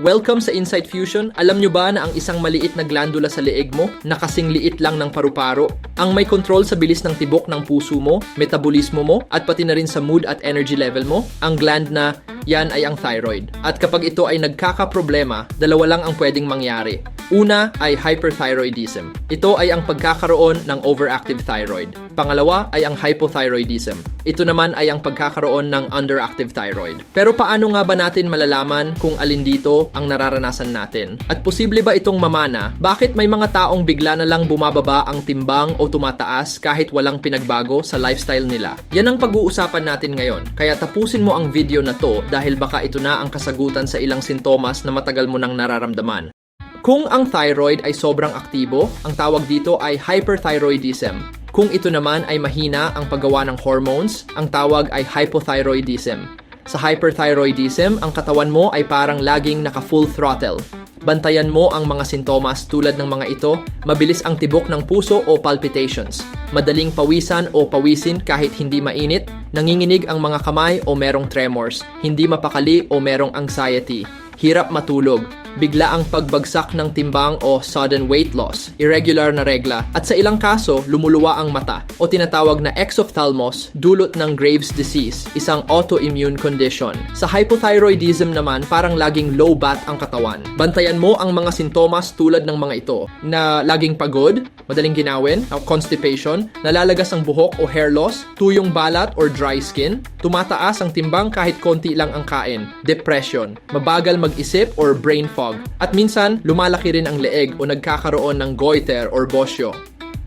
Welcome sa Insight Fusion. Alam nyo ba na ang isang maliit na glandula sa leeg mo, na kasing liit lang ng paru-paro, ang may control sa bilis ng tibok ng puso mo, metabolismo mo, at pati na rin sa mood at energy level mo? Ang gland na yan ay ang thyroid. At kapag ito ay nagkakaproblema, dalawa lang ang pwedeng mangyari. Una ay hyperthyroidism. Ito ay ang pagkakaroon ng overactive thyroid. Pangalawa ay ang hypothyroidism. Ito naman ay ang pagkakaroon ng underactive thyroid. Pero paano nga ba natin malalaman kung alin dito ang nararanasan natin? At posible ba itong mamana? Bakit may mga taong bigla na lang bumababa ang timbang o tumataas kahit walang pinagbago sa lifestyle nila? Yan ang pag-uusapan natin ngayon. Kaya tapusin mo ang video na to dahil baka ito na ang kasagutan sa ilang sintomas na matagal mo nang nararamdaman. Kung ang thyroid ay sobrang aktibo, ang tawag dito ay hyperthyroidism. Kung ito naman ay mahina ang paggawa ng hormones, ang tawag ay hypothyroidism. Sa hyperthyroidism, ang katawan mo ay parang laging naka full throttle. Bantayan mo ang mga sintomas tulad ng mga ito, mabilis ang tibok ng puso o palpitations, madaling pawisan o pawisin kahit hindi mainit, nanginginig ang mga kamay o merong tremors, hindi mapakali o merong anxiety, hirap matulog, bigla ang pagbagsak ng timbang o sudden weight loss, irregular na regla, at sa ilang kaso, lumuluwa ang mata o tinatawag na exophthalmos dulot ng Graves' disease, isang autoimmune condition. Sa hypothyroidism naman, parang laging low bat ang katawan. Bantayan mo ang mga sintomas tulad ng mga ito, na laging pagod, madaling ginawin, constipation, nalalagas ang buhok o hair loss, tuyong balat or dry skin, tumataas ang timbang kahit konti lang ang kain, depression, mabagal mag-isip or brain fog, at minsan lumalaki rin ang leeg o nagkakaroon ng goiter or bosyo.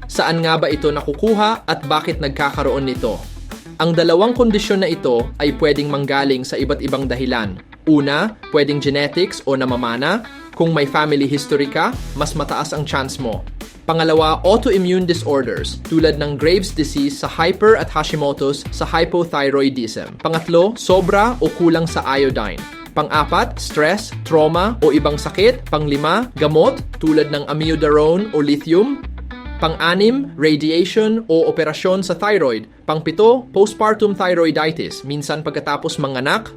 Saan nga ba ito nakukuha at bakit nagkakaroon nito? Ang dalawang kondisyon na ito ay pwedeng manggaling sa iba't ibang dahilan. Una, pwedeng genetics o namamana. Kung may family history ka, mas mataas ang chance mo. Pangalawa, autoimmune disorders tulad ng Graves' disease sa hyper at Hashimoto's sa hypothyroidism. Pangatlo, sobra o kulang sa iodine. Pang-apat, stress, trauma o ibang sakit. Panglima, gamot tulad ng amiodarone o lithium. Pang-anim, radiation o operasyon sa thyroid. Pang-pito, postpartum thyroiditis, minsan pagkatapos manganak.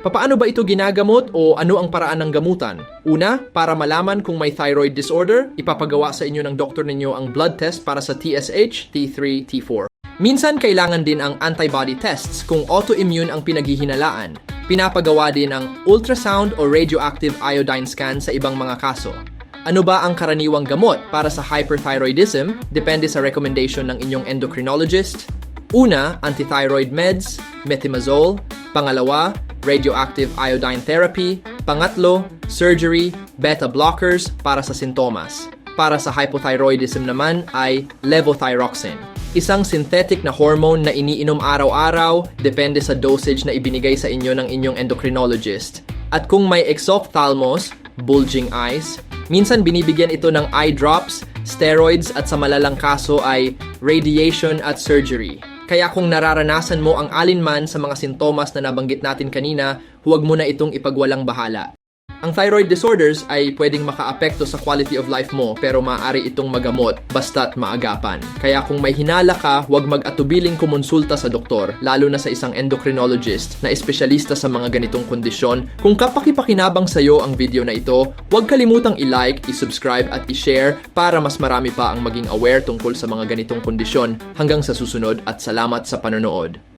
Papaano ba ito ginagamot o ano ang paraan ng gamutan? Una, para malaman kung may thyroid disorder, ipapagawa sa inyo ng doktor ninyo ang blood test para sa TSH, T3, T4. Minsan kailangan din ang antibody tests kung autoimmune ang pinaghihinalaan. Pinapagawa din ang ultrasound o radioactive iodine scan sa ibang mga kaso. Ano ba ang karaniwang gamot para sa hyperthyroidism? Depende sa recommendation ng inyong endocrinologist. Una, antithyroid meds, methimazole. Pangalawa, radioactive iodine therapy. Pangatlo, surgery, beta blockers para sa sintomas. Para sa hypothyroidism naman ay levothyroxine. Isang synthetic na hormone na iniinom araw-araw depende sa dosage na ibinigay sa inyo ng inyong endocrinologist. At kung may exophthalmos, bulging eyes, minsan binibigyan ito ng eye drops, steroids at sa malalang kaso ay radiation at surgery. Kaya kung nararanasan mo ang alinman sa mga sintomas na nabanggit natin kanina, huwag mo na itong ipagwalang bahala. Ang thyroid disorders ay pwedeng makaapekto sa quality of life mo pero maaari itong magamot basta't maagapan. Kaya kung may hinala ka, huwag mag-atubiling kumonsulta sa doktor, lalo na sa isang endocrinologist na espesyalista sa mga ganitong kondisyon. Kung kapakipakinabang sa'yo ang video na ito, huwag kalimutang i-like, i-subscribe at i-share para mas marami pa ang maging aware tungkol sa mga ganitong kondisyon. Hanggang sa susunod at salamat sa panonood.